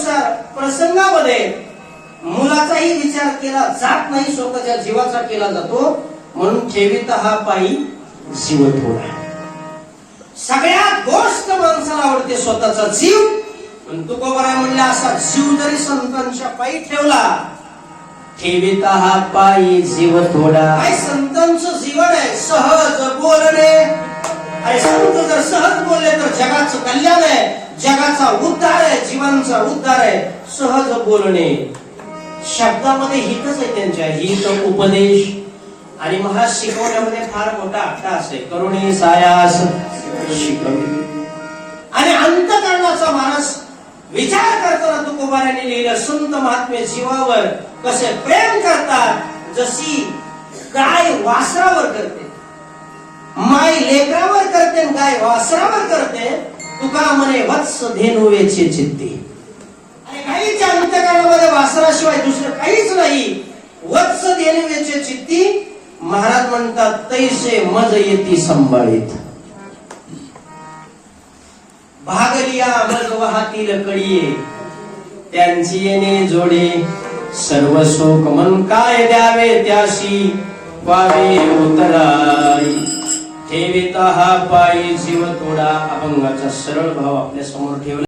वेळेनुसार प्रसंगामध्ये मुलाचाही विचार केला जात नाही स्वतःच्या जीवाचा केला जातो. म्हणून ठेवीत हा पायी जीव थोडा सगळ्यात गोष्ट माणसाला आवडते स्वतःचा जीव. पण तुकोबराय म्हणले असा जीव जरी संतांच्या पायी ठेवला ठेवीत हा पायी जीव थोडा काय संतांचं जीवन आहे? सहज बोलणे. अरे संत जर सहज बोलले तर जगाचं कल्याण आहे. जगाचा उद्धार आहे जीवांचा उद्धार आहे सहज बोलणे. शब्दामध्ये हितच आहे त्यांच्या. हित उपदेश. आणि महा शिकवण्यामध्ये फार मोठा अट्टा असे करुणी सायास. शिकवणे आणि अंतकरणाचा माणस विचार करताना तुकोबाराने लिहिलं संत महात्मे जीवावर कसे प्रेम करतात जशी गाय वासरावर करते. माय लेकरावर करते गाय वासरावर करते. तुका म्हणे वत्स धेनुवेचे चित्ती. आणि काहीच्या अंतकरणामध्ये वासराशिवाय दुसरं काहीच नाही. वत्स धेनुवेचे चित्ती महाराज म्हणतात तैसे मज येती संभाळीत. भागलिया मज वाहतील कडिये त्यांची येणे जोडे सर्व शोक मन काय द्यावे त्याशी? वावे उतराई. ठेविता हा पायी जीव तोडा अभंगाचा सरळ भाव आपल्यासमोर ठेवला.